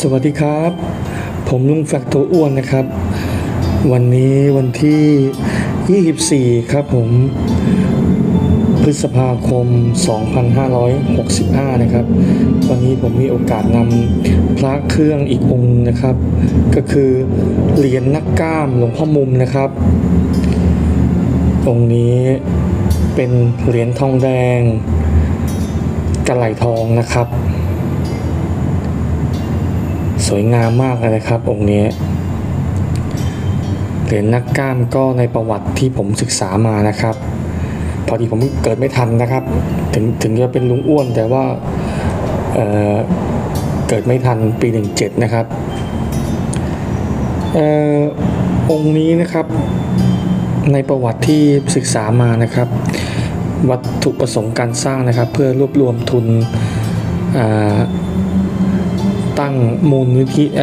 สวัสดีครับ ผมลุงแฟกตัวอ้วนนะครับ วันนี้วันที่ 24 ครับผม พฤษภาคม 2565 นะครับ วันนี้ผมมีโอกาสนำพระเครื่องอีกองค์นะครับ ก็คือเหรียญนักกล้ามหลวงพ่อมุมนะครับ องค์นี้เป็นเหรียญทองแดงกระไหลทองนะครับ สวยงามมากเลยนะครับ องค์นี้เหรียญนักกล้ามก็ในประวัติที่ผมศึกษามานะครับ พอดีผมเกิดไม่ทันนะครับ ถึงถึงจะเป็นลุงอ้วนแต่ว่าเเกิดไม่ทันปี 17 นะครับเออองค์นี้นะครับในประวัติที่ศึกษามานะครับ วัตถุประสงค์การสร้างนะครับ เพื่อรวบรวมทุน ตั้งมูลนิธิไอ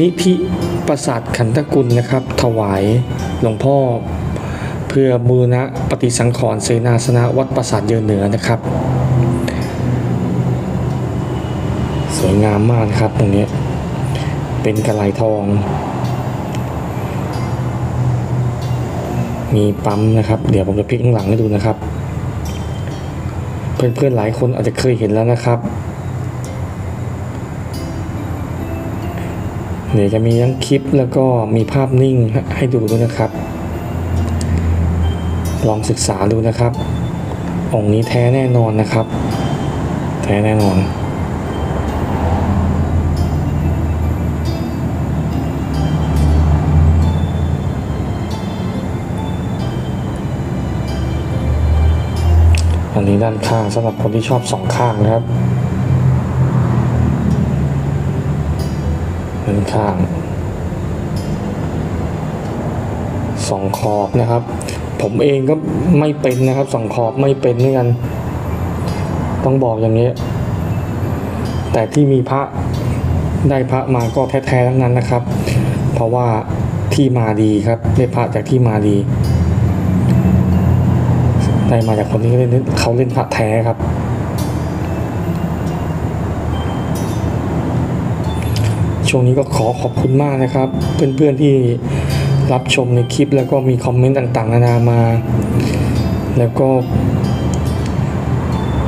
นิธิประสาทขันธกุลนะครับ ถวายหลวงพ่อ เพื่อบูรณะปฏิสังขรณ์เสนาสนะวัดประสาทเยืนเหนือนะครับ สวยงามมากครับตรงนี้เป็นกระไหลทอง มีปั๊มนะครับ เดี๋ยวผมจะพลิกข้างหลังให้ดูนะครับ เพื่อนๆหลายคนอาจจะเคยเห็นแล้วนะครับ เดี๋ยวจะมีทั้งคลิปแล้วก็มีภาพนิ่งให้ดูด้วยนะครับ ลองศึกษาดูนะครับ องค์นี้แท้แน่นอนนะครับ แท้แน่นอนอันนี้ด้านข้างสำหรับคนที่ชอบสองข้างนะครับ ด้านข้างสองขอบนะครับ ผมเองก็ไม่เป็นนะครับสองขอบไม่เป็นเหมือนกัน ต้องบอกอย่างนี้ แต่ที่มีพระได้พระมาก็แท้ๆทั้งนั้นนะครับ เพราะว่าที่มาดีครับได้พระจากที่มาดีได้มาจากคนที่เขาเล่นเขาเล่นพระแท้ครับ ช่วงนี้ก็ขอขอบคุณมากนะครับ เพื่อนๆที่รับชมในคลิปแล้วก็มีคอมเมนต์ต่างๆนานามา แล้วก็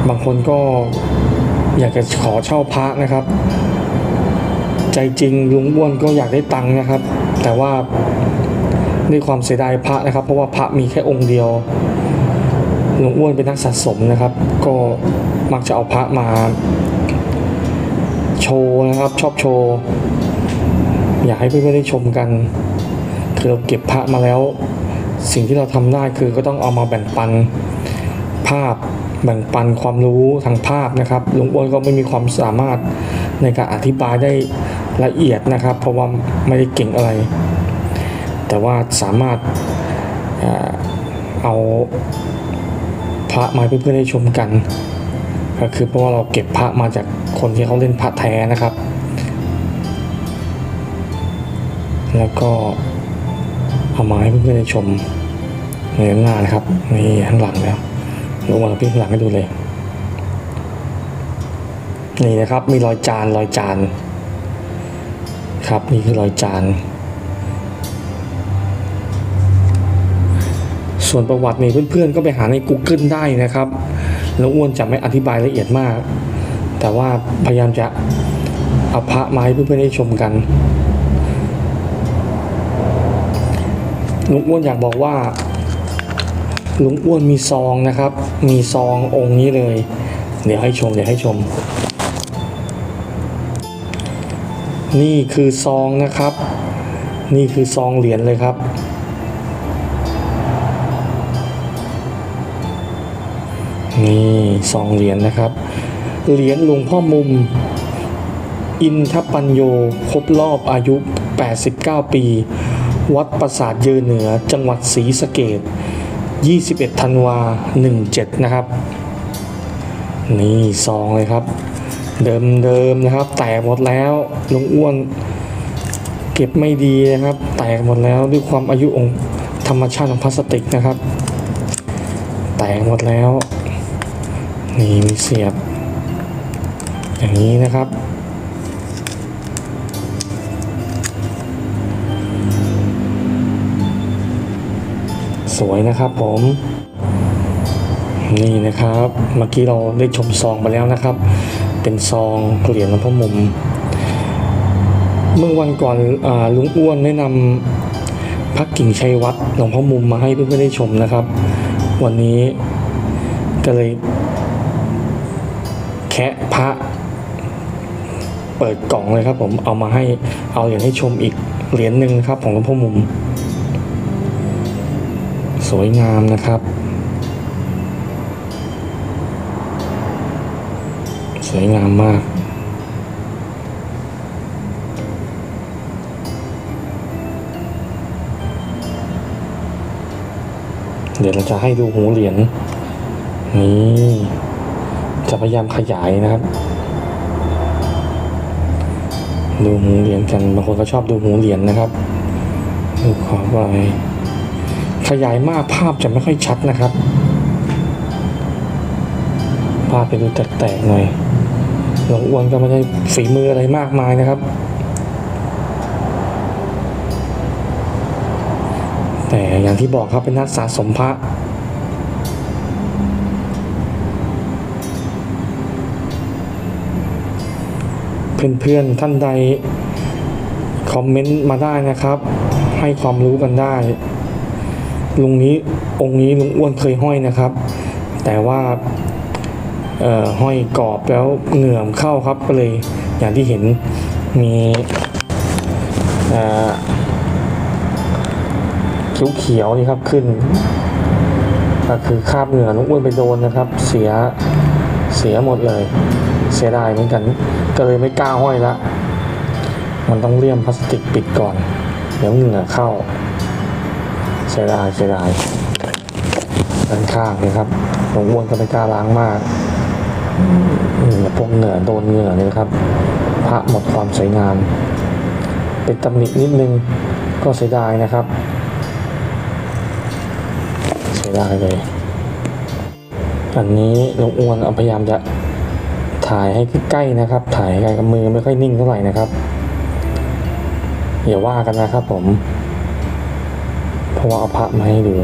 บางคนก็อยากจะขอเช่าพระนะครับ ใจจริงลุงอ้วนก็อยากได้ตังค์นะครับ แต่ว่าด้วยความเสียดายพระนะครับ เพราะว่าพระมีแค่องค์เดียวลุงอ้วนเป็นนักสะสมนะครับ ก็มักจะเอาพระมาโชว์นะครับ ชอบโชว์ อยากให้เพื่อนๆได้ชมกันคือเราเก็บพระมาแล้ว สิ่งที่เราทำได้คือก็ต้องเอามาแบ่งปันภาพแบ่งปันความรู้ทางภาพนะครับลุงอ้วนก็ไม่มีความสามารถในการอธิบายได้ละเอียดนะครับ เพราะว่าไม่ได้เก่งอะไร แต่ว่าสามารถเอาพระมาเพื่อนๆได้ชมกัน ก็คือเพราะว่าเราเก็บพระมาจากคนที่เขาเล่นพระแท้นะครับ แล้วก็เอามาให้เพื่อนๆได้ชมในงหน้านะครับนี่ข้างหลังแล้วลงมาพี่ข้างหลังให้ดูเลย นี่นะครับมีรอยจานรอยจาน ครับนี่คือรอยจาน ส่วนประวัตินี่เพื่อนๆก็ไปหาใน Google ได้นะครับแล้วอ้วนจะไม่อธิบายละเอียดมาก แต่ว่าพยายามจะเอาพระมาให้เพื่อนๆได้ชมกัน ลุงอ้วนอยากบอกว่าลุงอ้วนมีซองนะครับ มีซององค์นี้เลย เดี๋ยวให้ชมเดี๋ยวให้ชม นี่คือซองนะครับ นี่คือซองเหรียญเลยครับนี่สองเหรียญนะครับ เหรียญหลวงพ่อมุม อินทปัญโยครบรอบอายุ 89 ปี วัดปราสาทเยือเหนือจังหวัดศรีสะเกด21 ธันวา 17 นะครับ นี่ซองเลยครับ เดิมเดิมนะครับ แตกหมดแล้วลุงอ้วน เก็บไม่ดีนะครับ แตกหมดแล้วด้วยความอายุองค์ธรรมชาติของพลาสติกนะครับ แตกหมดแล้ว นี่มีเสียบ อย่างนี้นะครับ สวยนะครับผมนี่นะครับเมื่อกี้เราได้ชมซองไปแล้วนะครับ เป็นซองเหรียญหลวงพ่อมุม เมื่อวันก่อนอลุงอ้วนแนะนำพระกิ่งชัยวัดหลวงพ่อมุมมาให้เพื่อนๆได้ชมนะครับ วันนี้ก็เลยแคะพระเปิดกล่องเลยครับผมเอามาให้เอาเหรียญให้ชมอีกเหรียญหนึ่งนะครับของหลวงพ่อมุม สวยงามนะครับ สวยงามมากเดี๋ยวเราจะให้ดูหูเหรียญนี่จะพยายามขยายนะครับ ดูหูเหรียญกันบางคนก็ชอบดูหูเหรียญนะครับดูขอบไป ขยายมากภาพจะไม่ค่อยชัดนะครับ ภาพไปดูแตกๆหน่อยหลวงอ้วนก็ไม่ได้ฝีมืออะไรมากมายนะครับ แต่อย่างที่บอกครับเป็นนักสะสมพระเพื่อนๆท่านใดคอมเมนต์มาได้นะครับ ให้ความรู้กันได้ ลุงนี้องค์นี้ลุงอ้วนเคยห้อยนะครับ แต่ว่าห้อยกรอบแล้วเหงื่อมเข้าครับก็เลยอย่างที่เห็นมีเอ่อเขียวๆนี่ครับขึ้น ก็คือคาบเหงื่อลุงอ้วนไปโดนนะครับ เสียเสียหมดเลย เสียดายเหมือนกัน ก็เลยไม่กล้าห้อยละ มันต้องเลี่ยมพลาสติกปิดก่อน เดี๋ยวเหงื่อเข้า สียดายเสียดายด้านข้างนะครับหลวงอ้วนก็ไม่กล้าล้างมากเหงื่อพวกเหงื่อโดนเหงื่อนี่นะครับ พระหมดความสวยงาม เป็นตำหนินิดนึงก็เสียดายนะครับ เสียดายเลย อันนี้หลวงอ้วนพยายามจะถ่ายให้ใกล้ๆนะครับ ถ่ายใกล้กับมือไม่ค่อยนิ่งเท่าไหร่นะครับอย่าว่ากันนะครับผม เพราะว่าเอาพระมาให้ดู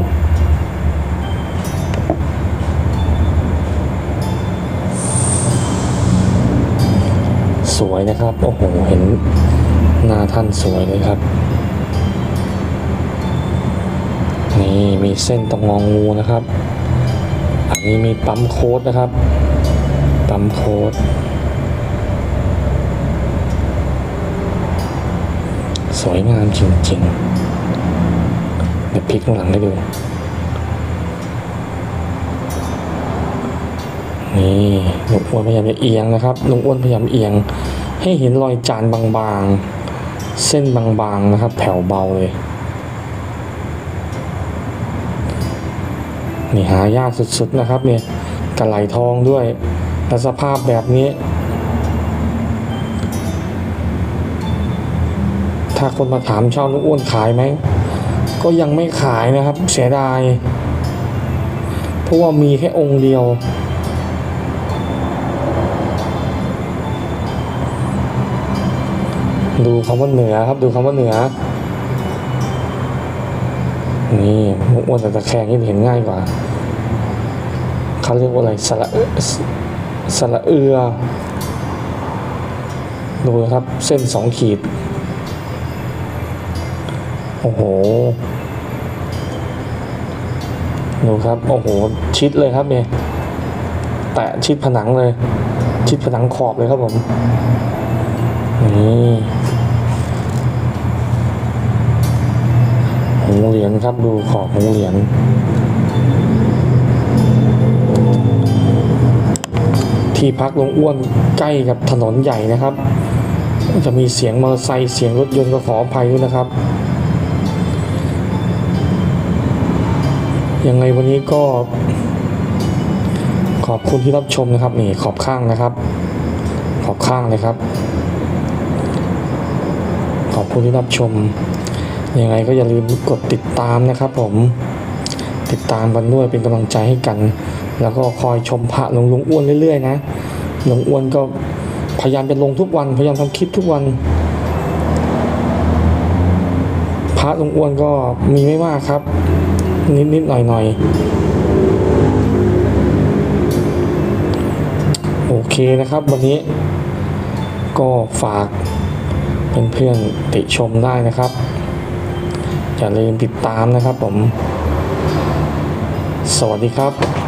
สวยนะครับ โอ้โห เห็นหน้าท่านสวยเลยครับ นี่มีเส้นตรงงองูนะครับ อันนี้มีปั๊มโค้ดนะครับ ปั๊มโค้ด สวยงามจริงๆ เดี๋ยวพลิกข้างหลังให้ดู นี่ลุงอ้วนพยายามจะเอียงนะครับลุงอ้วนพยายามเอียง ให้เห็นรอยจานบางๆ เส้นบางๆนะครับ แผ่วเบาเลยนี่หายากสุดๆนะครับเนี่ยกระไหลทองด้วยและสภาพแบบนี้ ถ้าคนมาถามเช่าลุงอ้วนขายไหม ก็ยังไม่ขายนะครับ เสียดาย เพราะว่ามีแค่องค์เดียว ดูคำว่าเหนือครับ ดูคำว่าเหนือ นี่ลุงอ้วนแต่ตะแคงนี่เห็นง่ายกว่า เขาเรียกว่าอะไรสระเอสระเอือดูครับ เส้นสองขีด โอ้โหดูครับ โอ้โห ชิดเลยครับเนี่ยแตะชิดผนังเลย ชิดผนังขอบเลยครับผม นี่หูเหรียญครับดูขอบหูเหรียญที่พักลงอ้วนใกล้กับถนนใหญ่นะครับ จะมีเสียงมอเตอร์ไซค์เสียงรถยนต์ก็ขออภัยด้วยนะครับ ยังไงวันนี้ก็ ขอบคุณที่รับชมนะครับ นี่ขอบข้างนะครับ ขอบข้างเลยครับ ขอบคุณที่รับชม ยังไงก็อย่าลืมกดติดตามนะครับ ผมติดตามกันด้วยเป็นกำลังใจให้กัน แล้วก็คอยชมพระหลวงลุงอ้วนเรื่อยๆนะหลวงอ้วนก็พยายามจะลงทุกวัน พยายามทำคลิปทุกวัน พระหลวงอ้วนก็มีไม่มากครับ นิดนิดๆหน่อยหน่อยๆโอเคนะครับวันนี้ก็ฝากเพื่อนๆติชมได้นะครับ อย่าลืมติดตามนะครับผม สวัสดีครับ